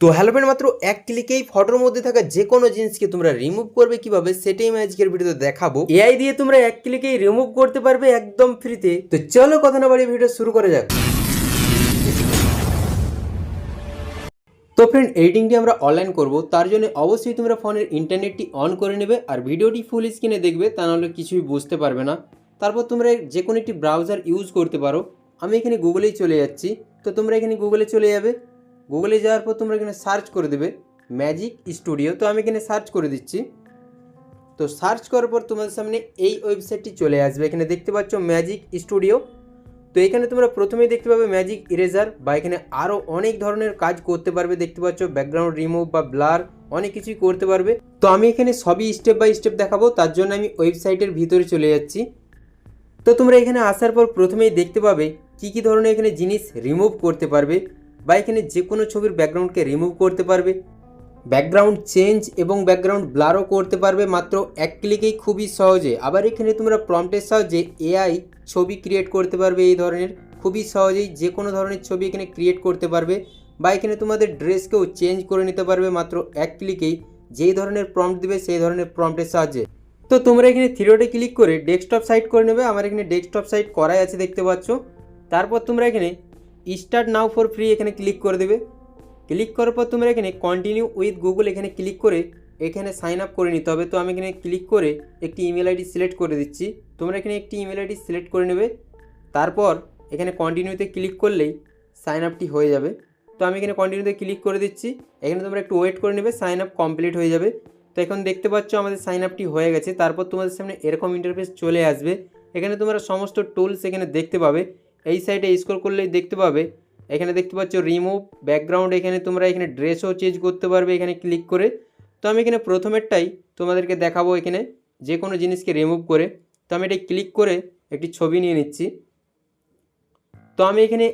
তো হ্যালো মাত্র এক ক্লিকেই ফটোর মধ্যে থাকা যে কোনো জিনিসকে তোমরা রিমুভ করবে কীভাবে, সেটাই আমি আজকের ভিডিওতে দেখাবো। এআই দিয়ে তোমরা এক ক্লিকেই রিমুভ করতে পারবে একদম ফ্রিতে তো চলো কথা না বাড়িয়ে ভিডিও শুরু করা যাক। তো ফ্রেন্ড এডিটিংটি আমরা অনলাইন করব, তার জন্য অবশ্যই তোমরা ফোনের ইন্টারনেটটি অন করে নেবে, আর ভিডিওটি ফুল স্ক্রিনে দেখবে, তা নাহলে কিছুই বুঝতে পারবে না। তারপর তোমরা যে কোনো একটি ব্রাউজার ইউজ করতে পারো। আমি এখানে গুগলেই চলে যাচ্ছি। তো তোমরা এখানে গুগলে চলে যাবে। গুগলে যাওয়ার পর তোমরা এখানে সার্চ করে দেবে ম্যাজিক স্টুডিও তো আমি এখানে সার্চ করে দিচ্ছি। তো সার্চ করার পর তোমাদের সামনে এই ওয়েবসাইটটি চলে আসবে। এখানে দেখতে পাচ্ছ ম্যাজিক স্টুডিও তো এখানে তোমরা প্রথমেই দেখতে পাবে ম্যাজিক ইরেজার বা এখানে আরও অনেক ধরনের কাজ করতে পারবে। দেখতে পাচ্ছ ব্যাকগ্রাউন্ড রিমুভ বা ব্লার অনেক কিছুই করতে পারবে। তো আমি এখানে সবই স্টেপ বাই স্টেপ দেখাবো। তার জন্য আমি ওয়েবসাইটের ভিতরে চলে যাচ্ছি। তো তোমরা এখানে আসার পর প্রথমেই দেখতে পাবে কী কী ধরনের এখানে জিনিস রিমুভ করতে পারবে। বা এখানে যে কোনো ছবির ব্যাকগ্রাউন্ডকে রিমুভ করতে পারবে। ব্যাকগ্রাউন্ড চেঞ্জ এবং ব্যাকগ্রাউন্ড ব্লারও করতে পারবে মাত্র এক ক্লিকেই খুবই সহজে। আবার এখানে তোমরা প্রম্পটের সাহায্যে এআই ছবি ক্রিয়েট করতে পারবে এই ধরনের। খুবই সহজেই যে কোনো ধরনের ছবি এখানে ক্রিয়েট করতে পারবে বা এখানে তোমাদের ড্রেসকেও চেঞ্জ করে নিতে পারবে মাত্র এক ক্লিকেই যেই ধরনের প্রম্পট দেবে সেই ধরনের প্রম্পটের সাহায্যে। তো তোমরা এখানে থ্রিডোটে ক্লিক করে ডেস্কটপ সাইট করে নেবে। আমার এখানে ডেস্কটপ সাইট করাই আছে দেখতে পাচ্ছ। তারপর তোমরা এখানে স্টার্ট নাও ফর ফ্রি এখানে ক্লিক করে দেবে। ক্লিক করার পর তোমরা এখানে কন্টিনিউ উইথ গুগল এখানে ক্লিক করে এখানে সাইন আপ করে নিতে হবে। তো আমি এখানে ক্লিক করে একটি ইমেল আইডি সিলেক্ট করে দিচ্ছি। তোমরা এখানে একটি ইমেল আইডি সিলেক্ট করে নেবে। তারপর এখানে কন্টিনিউতে ক্লিক করলেই সাইন আপটি হয়ে যাবে। তো আমি এখানে কন্টিনিউতে ক্লিক করে দিচ্ছি। এখানে তোমরা একটু ওয়েট করে নেবে সাইন আপ কমপ্লিট হয়ে যাবে। তো এখন দেখতে পাচ্ছ আমাদের সাইন আপটি হয়ে গেছে। তারপর তোমাদের সামনে এরকম ইন্টারফেস চলে আসবে। এখানে তোমরা সমস্ত টুলস এখানে দেখতে পাবে। এই সাইডে স্ক্রল করলেই দেখতে পাবে। এখানে দেখতে পাচ্ছ রিমুভ ব্যাকগ্রাউন্ড এখানে তোমরা এখানে ড্রেসও চেঞ্জ করতে পারবে এখানে ক্লিক করে। তো আমি এখানে প্রথমেরটাই তোমাদেরকে দেখাবো এখানে যে কোনো জিনিসকে রিমুভ করে। তো আমি এটা ক্লিক করে একটি ছবি নিয়ে নিচ্ছি। তো আমি এখানে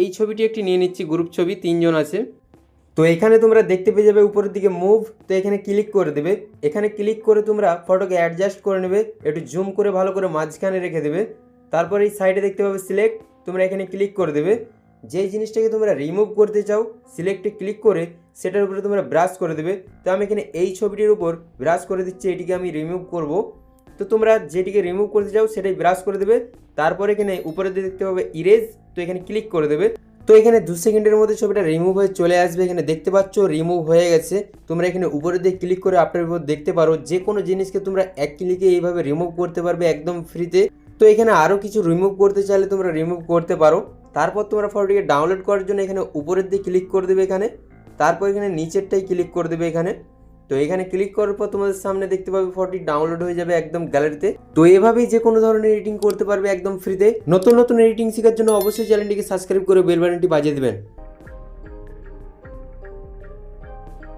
এই ছবিটি একটি নিয়ে নিচ্ছি গ্রুপ ছবি, তিনজন আছে। তো এখানে তোমরা দেখতে পেয়ে যাবে উপরের দিকে মুভ তো এখানে ক্লিক করে দেবে। এখানে ক্লিক করে তোমরা ফটোকে অ্যাডজাস্ট করে নেবে, একটু জুম করে ভালো করে মাঝখানে রেখে দেবে। তারপর এই সাইডে দেখতে পাবে সিলেক্ট তোমরা এখানে ক্লিক করে দেবে। যেই জিনিসটাকে তোমরা রিমুভ করতে চাও সিলেক্টে ক্লিক করে সেটার উপরে তোমরা ব্রাশ করে দেবে। তো আমি এখানে এই ছবিটির উপর ব্রাশ করে দিচ্ছি, এটিকে আমি রিমুভ করব। তো তোমরা যেটিকে রিমুভ করতে চাও, সেটাই ব্রাশ করে দেবে। তারপর এখানে উপরে দেখতে পাবে ইরেজ তো এখানে ক্লিক করে দেবে। তো এখানে দু সেকেন্ডের মধ্যে ছবিটা রিমুভ হয়ে চলে আসবে। এখানে দেখতে পাচ্ছ রিমুভ হয়ে গেছে। তোমরা এখানে উপরে দিয়ে ক্লিক করে উপর দেখতে পারো। যে কোনো জিনিসকে তোমরা এক ক্লিকে এইভাবে রিমুভ করতে পারবে একদম ফ্রিতে তো এখানে আরও কিছু রিমুভ করতে চাইলে তোমরা রিমুভ করতে পারো। তারপর তোমরা ফটোটিকে ডাউনলোড করার জন্য এখানে উপরের দিকে ক্লিক করে দেবে এখানে। তারপর এখানে নিচেরটাই ক্লিক করে দেবে এখানে। তো এখানে ক্লিক করার পর তোমাদের সামনে দেখতে পাবে ফটোটি ডাউনলোড হয়ে যাবে একদম গ্যালারিতে তো। এভাবেই যে কোনো ধরনের এডিটিং করতে পারবে একদম ফ্রিতে নতুন নতুন এডিটিং শেখার জন্য অবশ্যই চ্যানেলটিকে সাবস্ক্রাইব করে বেল বাটনটি বাজিয়ে দেবেন।